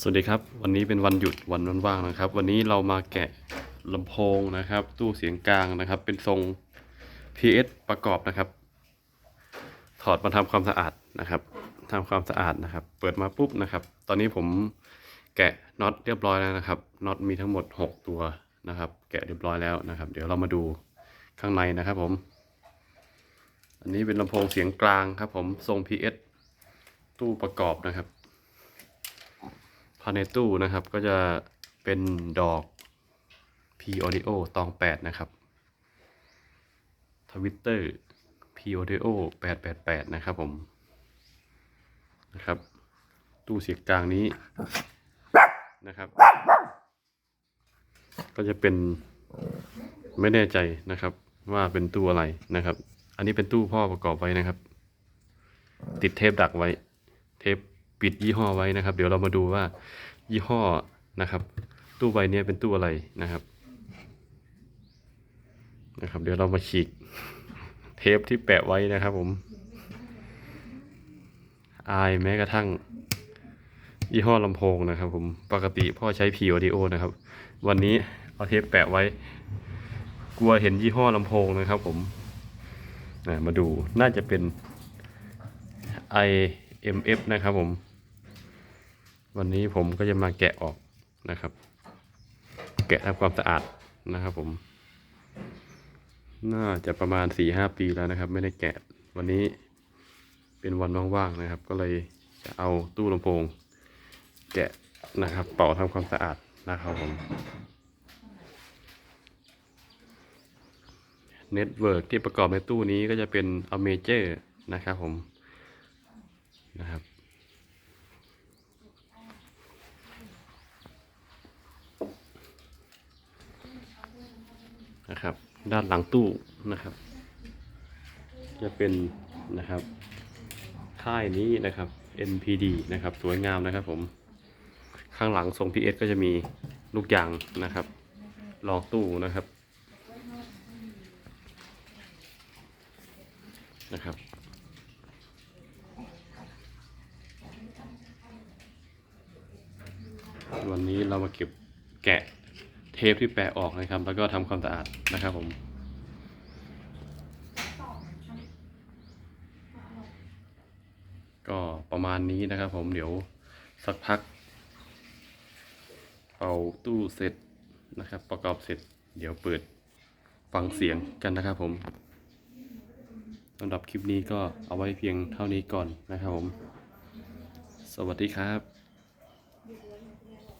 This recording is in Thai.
สวัสดีครับ วันนี้เป็นวันหยุดวันว่างๆนะครับ วันนี้เรามาแกะลำโพงนะครับ ตู้เสียงกลางนะครับ เป็นทรง PS ประกอบนะครับ ถอดมาทำความสะอาดนะครับทำความสะอาดนะครับ เปิดมาปุ๊บนะครับ ตอนนี้ผมแกะน็อตเรียบร้อยแล้วนะครับน็อตมีทั้งหมด 6 ตัวนะครับ แกะเรียบร้อยแล้วนะครับ เดี๋ยวเรามาดูข้างในนะครับผม อันนี้เป็นลำโพงเสียงกลางครับ ผมทรง PS ตู้ประกอบนะครับ ภายในตู้นะครับก็จะเป็นดอก P Audio ตอง 8 นะครับทวิตเตอร์ P Audio 888 นะครับผมนะครับ ตู้เสียงกลางนี้นะครับ ก็จะเป็นไม่แน่ใจนะครับ ว่าเป็นตู้อะไรนะครับ อันนี้เป็นตู้พ่อประกอบไว้นะครับ ติดเทปดักไว้ เทป ปิดยี่ห้อไว้นะครับ เดี๋ยวเรามาดูว่ายี่ห้อนะครับ ตู้ใบนี้เป็นตู้อะไรนะครับนะครับ เดี๋ยวเรามาฉีกเทปที่แปะไว้นะครับผม อายแม้กระทั่งยี่ห้อลำโพงนะครับผมปกติพ่อใช้ P Audio นะครับ วันนี้เอาเทปแปะไว้ กลัวเห็นยี่ห้อลำโพงนะครับผมมาดูน่าจะเป็น IMF นะครับผม วันนี้ผมก็จะมาแกะออกนะครับ แกะทำความสะอาดนะครับ ผม น่าจะประมาณสี่ห้าปีแล้วนะครับ ไม่ได้แกะวันนี้เป็นวันว่างๆนะครับ ก็เลยจะเอาตู้ลำโพง แกะนะครับ เป่าทำความสะอาดนะครับผมเน็ตเวิร์กที่ประกอบในตู้นี้ก็จะเป็น a m a j o r นะครับผมนะครับ นะครับ ด้านหลังตู้นะครับ จะเป็นนะครับ ค่ายนี้นะครับ NPD นะครับ สวยงามนะครับ ผม ข้างหลังทรง PS ก็จะมีลูกยางนะครับรองตู้นะครับนะครับ วันนี้เรามาเก็บแกะ เทปที่แปะออกนะครับ แล้วก็ทำความสะอาดนะครับผมก็ประมาณนี้นะครับผมเดี๋ยวสักพักเอาตู้เสร็จนะครับ ประกอบเสร็จ เดี๋ยวเปิดฟังเสียงกันนะครับผมสำหรับคลิปนี้ก็เอาไว้เพียงเท่านี้ก่อนนะครับผม สวัสดีครับ